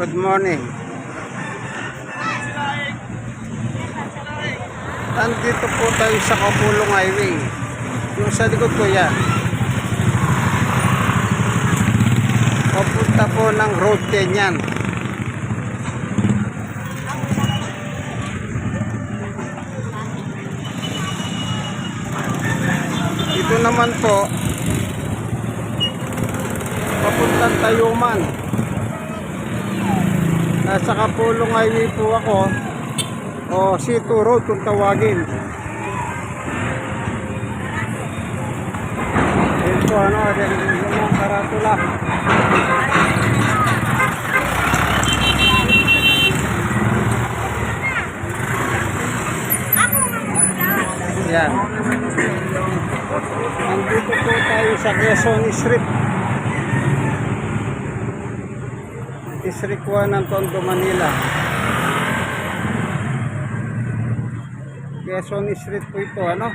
Good morning. Nandito po tayo sa Kapulong Highway. Yung sa likod ko yan. Papunta po ng Road 10 yan. Ito naman po, papuntang Tayuman. Nasa Kapulong Highway po ako o C2 Road kung tawagin. Ayun po ano, yung mga karatula. Yan. Nandito po tayo sa Quezon Street. District 1 ng Tondo, Manila. Quezon Street po ito, ano?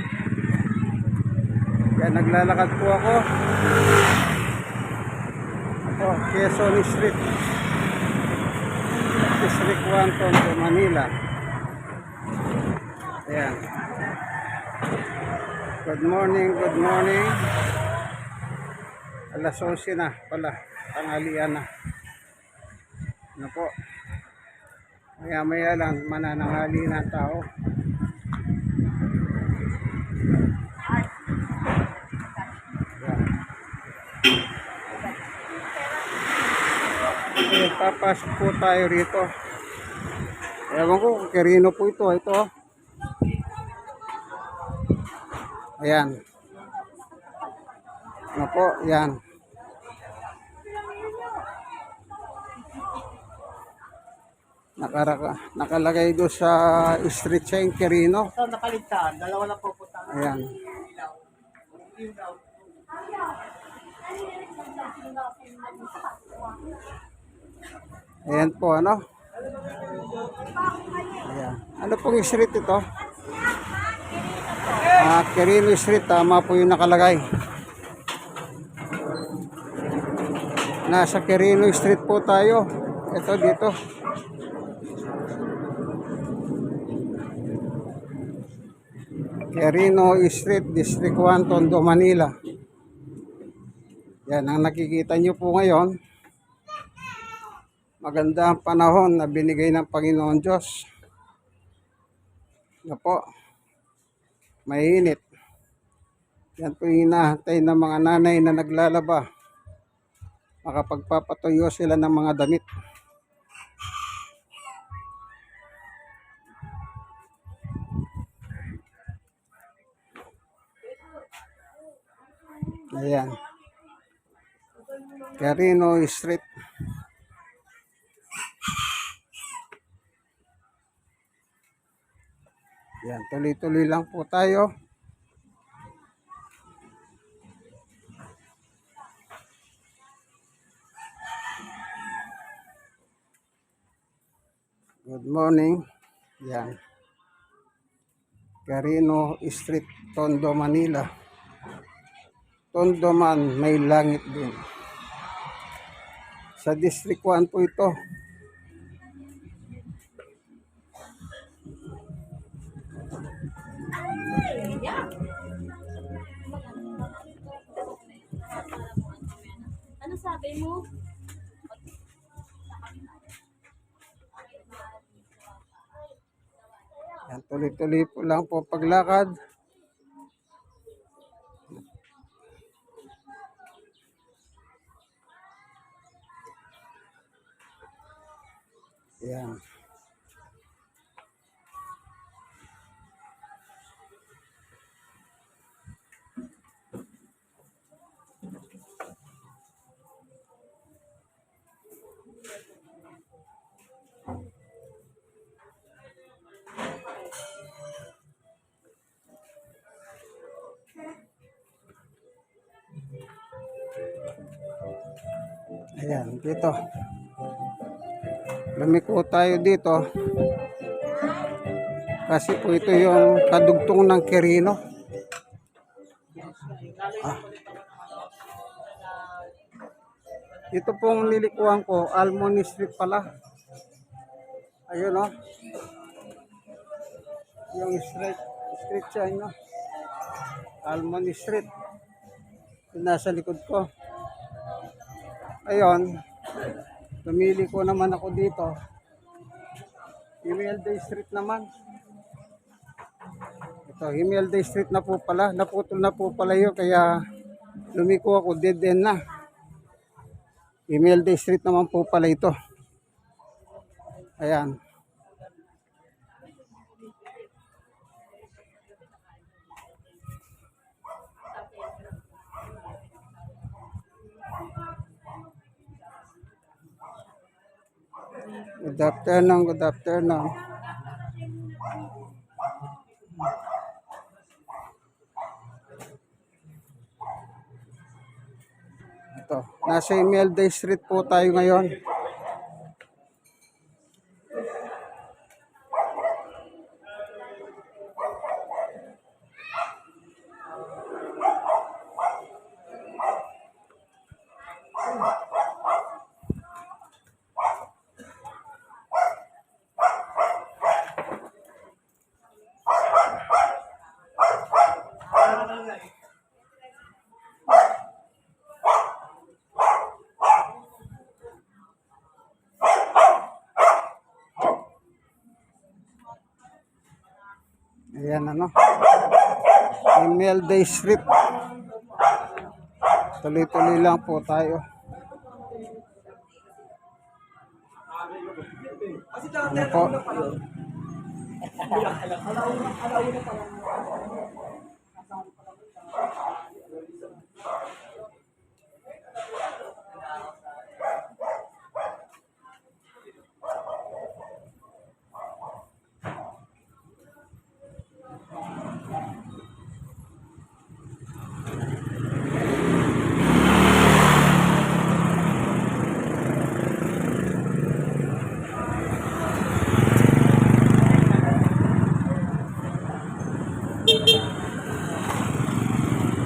Yan, naglalakad po ako. Ako, Quezon Street. District 1, Tondo, Manila. Ayan. Good morning, good morning. Alas 11 na pala, tanghalian na. Ano po? Maya maya lang manananghali na ang tao. Okay, papasok po tayo rito. Ewan ko kerino po ito. Ito. Ayan. Ano po? Yan. Nakaraka, nakalagay doon sa street sign Quirino. Ito nakaligtaan, dalawa na pupunta. Ayan. Ayan po, ano? Ayan. Ano pong street ito? Ah, Quirino Street, tama po yung nakalagay. Nasa Quirino Street po tayo. Ito dito. Quirino Street, District 1, Tondo, Manila. Yan ang nakikita nyo po ngayon. Maganda ang panahon na binigay ng Panginoon Diyos. Na po, mainit. Yan po yung hinahantay ng mga nanay na naglalaba. Makapagpapatuyo sila ng mga damit. Ayan. Carino Street. Yan, tuloy-tuloy lang po tayo. Good morning. Yan. Carino Street, Tondo, Manila. Tondo man, may langit din. Sa District 1 po ito. Ano sabi mo? Yan, tuloy-tuloy po lang po paglakad. Yan. Ayan, dito. Lumiko tayo dito. Kasi po ito yung kadugtong ng Quirino. Ah. Ito pong nilikuhan ko, Almond Street pala. Ayun oh. Yung street, street siya, no? Almond Street. Nasa likod ko. Ayun. Pumili ko naman ako dito. Email Day Street naman. Ito, Email Day Street na po pala. Naputol na po pala yun, kaya lumiko ako, dead end na. Email Day Street naman po pala ito. Ayan. Good afternoon, good afternoon. Ito, nasa Email Day Street po tayo ngayon. Ayan ano. Email Day Street. Tuloy-tuloy lang po tayo. Ano po?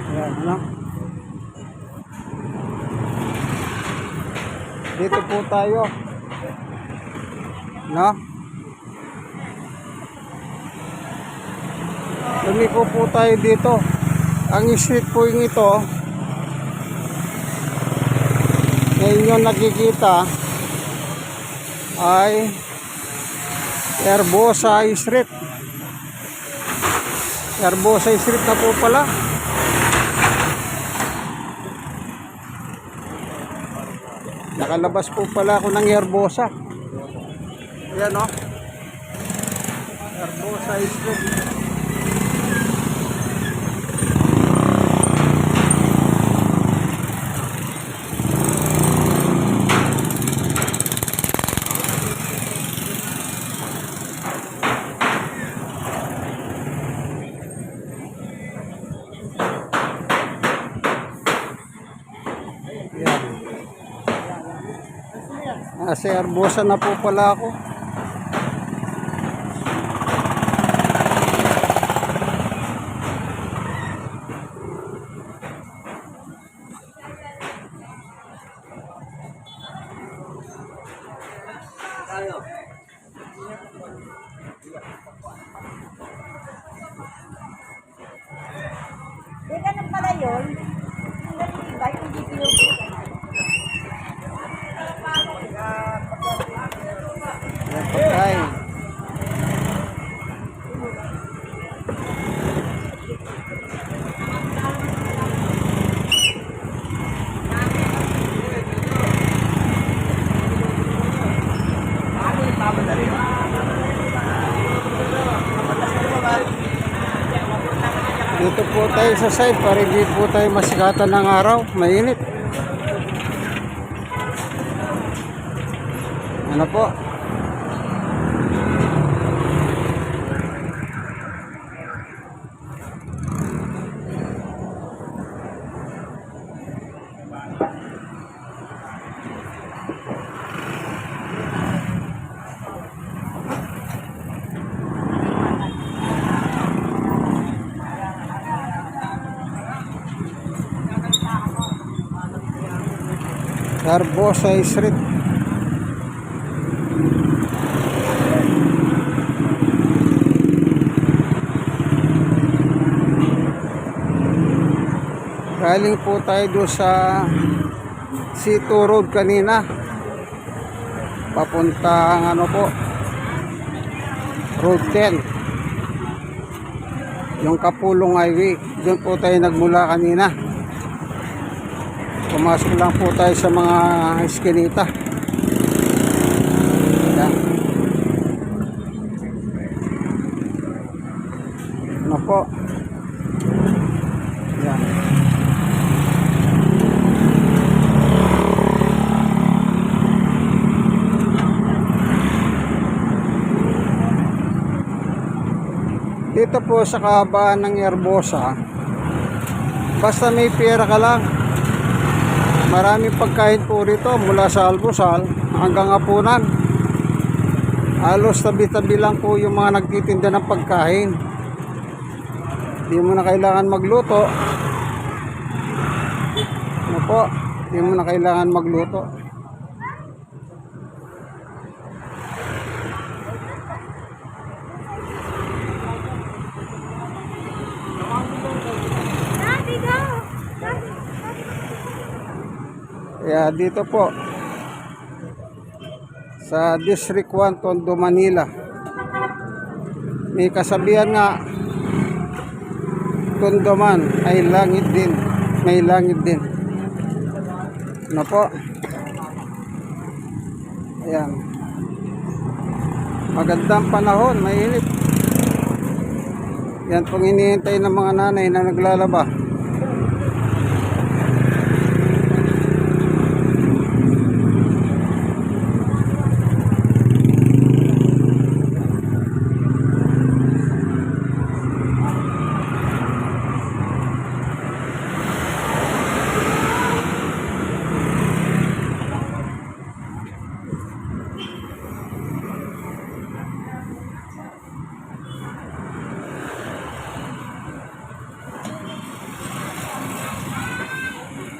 Ayan, ano? Dito po tayo. No? Lumiko po tayo dito. Ang street po yung ito. Ngayon yung nakikita ay Herbosa Street. Herbosa Street na po pala. Nakalabas po pala ako ng Herbosa. Ayan o. Herbosa Street. Nasa Herbosa na po pala ako. sa side para hindi po tayo masigatan ng araw. Mainit. Ano po? Garbosa Street. Galing po tayo doon sa C2 Road kanina. Papuntang ano po, Road 10. Yung Kapulong Highway. Doon po tayo nagmula kanina. Pumasok lang po tayo sa mga eskinita. Yan. Ano po? Dito po sa kahabaan ng Herbosa, basta may pera ka lang, maraming pagkain po rito mula sa almusal hanggang hapunan. Halos tabi-tabi lang po yung mga nagtitinda ng pagkain. Hindi mo na kailangan magluto. Ano po? Hindi mo na kailangan magluto. Dito po sa District 1 Tondo, Manila. May kasabihan nga Tondo man ay langit din. May langit din. Ano po? Ayan. Magandang panahon, mainit. Yan pong hinihintay ng mga nanay na naglalaba.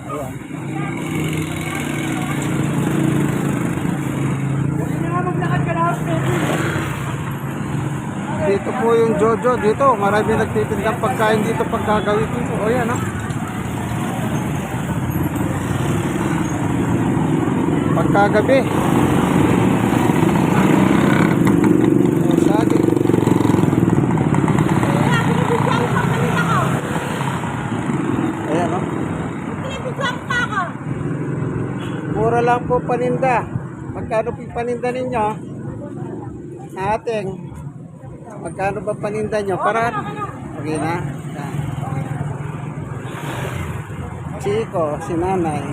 Ayan. Dito po yung Jojo dito. Marami nagtitindang pagkain dito pagkagawin dito. O yan ha. Pagkagabi. Ayan o. Pinibigyan pa ako. Mura lang po paninda. Magkano po paninda ninyo? Ating. Magkano ba paninda nyo? Para Okay na. Yan. Chico, si nanay.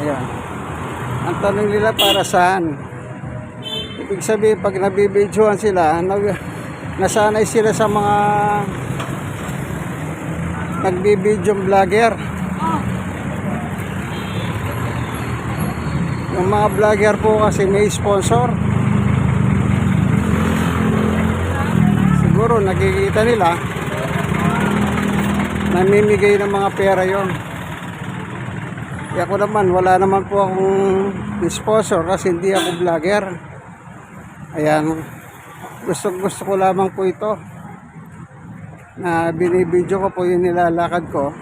Ayan. Ang tanong nila para saan? Ibig sabihin, pag nabibidyoan sila, nasanay sila sa mga nagbibidyong vlogger. Yung mga vlogger po kasi may sponsor. Siguro nakikita nila namimigay ng mga pera yon. Kaya ako naman, wala naman po akong sponsor kasi hindi ako vlogger. Ayan, gusto gusto ko lamang po ito na binibidyo ko po yung nilalakad ko.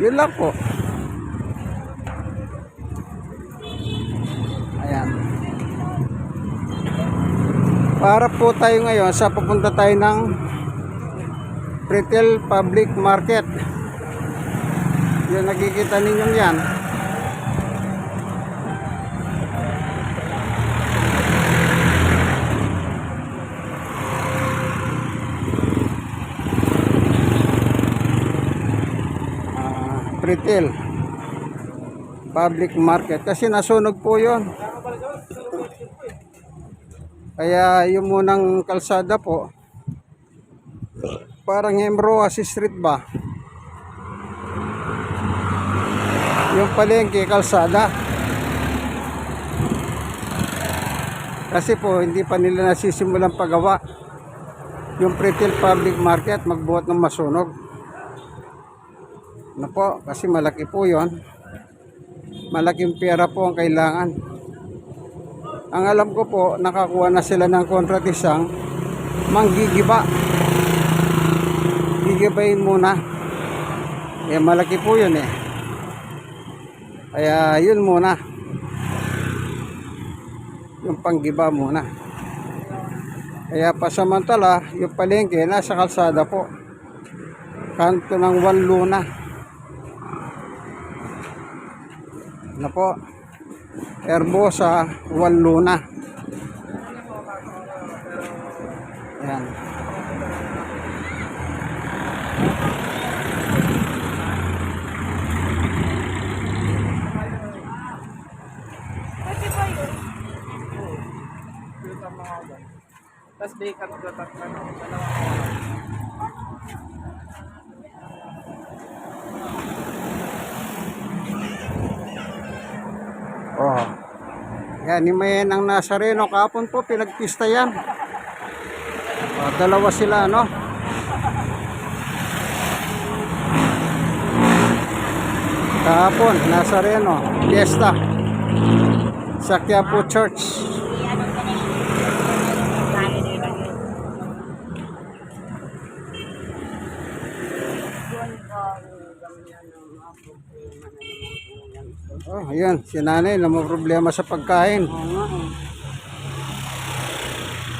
Yun lang po. Ayan. Para po tayo ngayon sa pupunta tayo ng retail public market. Yung nakikita ninyong yan. Ah, retail public market kasi nasunog po yon kaya yung munang kalsada po parang Hemroasi Street ba? Yung palengke kalsada. Kasi po hindi pa nila nasisimulang paggawa yung retail public market magbuhat ng masunog. Ano po, kasi malaki po yon. Malaking pera po ang kailangan. Ang alam ko po, nakakuha na sila ng kontratisang manggigiba. Gigibayin muna. Eh, malaki po yun eh. Kaya yun muna. Yung panggiba muna. Kaya pasamantala, yung palengke nasa kalsada po. Kanto ng Wanluna. Na po. Herbosa, Wanluna. Yan. Tapos bacon ko. Dalawa. Oh. Yan, ni Mayen ang Nazareno. Kahapon po, pinagpista yan. Oh, dalawa sila, no? Kahapon, Nazareno. Fiesta. Sa Quiapo Church. Oh, ayan, si nanay na may problema sa pagkain.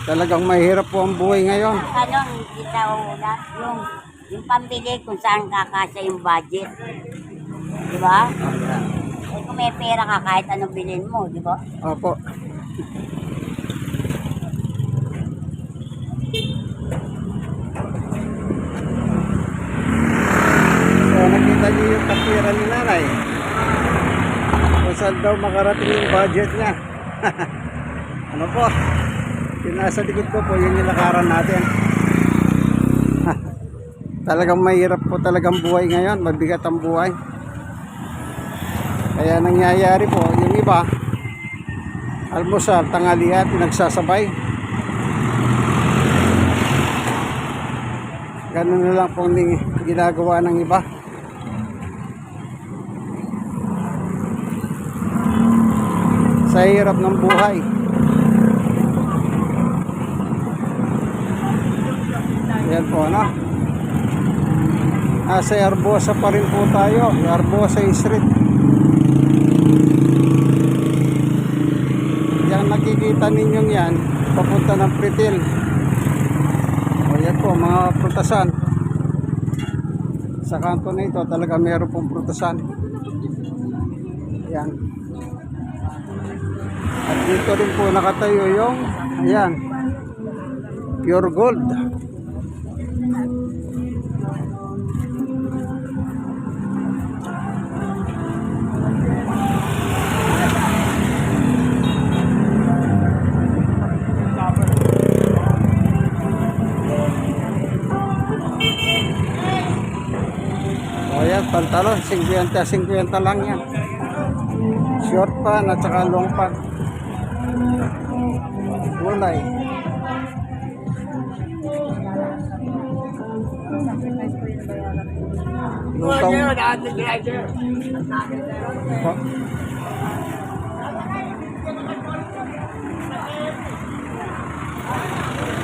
Talagang mahirap po ang buhay ngayon. Ano, kita una, yung, yung pambili kung saan kakasya yung budget. Di ba? Eh, kung may pera ka, kahit anong bilhin mo, di ba? Opo. So, nakita niyo yung kapira ni nanay. Kung saan daw makarating yung budget niya. ano po? Yung nasa likod ko po, yun yung lakaran natin. talagang mahirap po talagang buhay ngayon. Mabigat ang buhay. Kaya nangyayari po, yung iba, almusal, tanghalian, pinagsasabay. Ganun na lang po ginagawa ng iba. Sa hirap ng buhay. Yan po, ano? Nasa Arbosa pa rin po tayo. Arbosa Street. Yang nakikita ninyong yan, papunta ng Pritil. O yan po, mga prutasan. Sa kanto na ito, talaga meron pong prutasan. Yan. At dito rin po nakatayo yung, ayan, pure gold. Pantalon, 50-50 lang yan. Short pan at saka long pan. Kulay. Lutong. Po.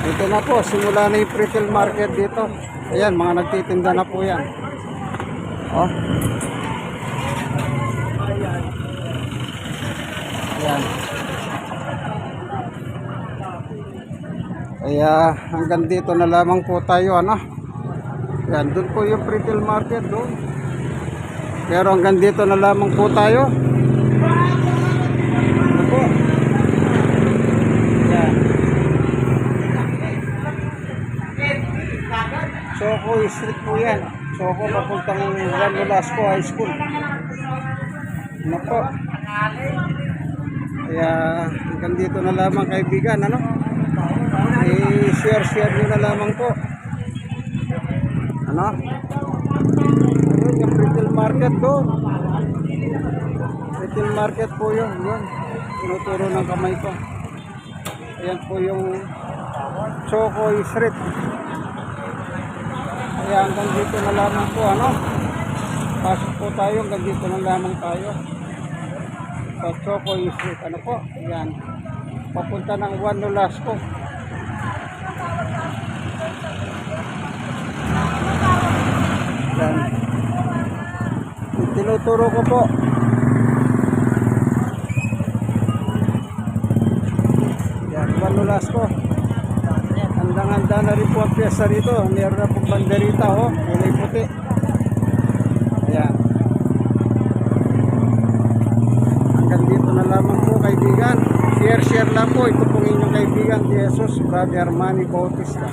Dito na po, simula na yung retail market dito. Ayan, mga nagtitinda na po yan. Oh. Ayan. Kaya hanggang dito na lamang po tayo, ano? Yan, doon po yung retail market doon. Pero hanggang dito na lamang po tayo. Ano po? Yan. Soko Street po yan. Soko papuntang Juan Velasco High School. Ano po? Kaya hanggang dito na lamang kaibigan, ano? I-share-share nyo na lamang po. Ano? Ayun, yung retail market doon. Retail market po yun. Yun. Tinuturo ng kamay ko. Ayan po yung Chocoy Street. Kaya hanggang dito na lamang po, ano? Pasok po tayo, hanggang dito na lamang tayo. Sa Chocoy Street, ano po, yan. Papunta ng Juan Nolasco. Yan. Tinuturo ko po. Yan, Juan Nolasco. Handang-handa na rin po ang piyesta rito. Meron na pong banderita, oh. Kulay puti. Ayan. Hanggang dito na lamang po, kaibigan. Share-share lang po. Ito pong inyong kaibigan, Jesus, Brother Manny Bautista.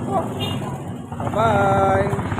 Ako. Bye-bye.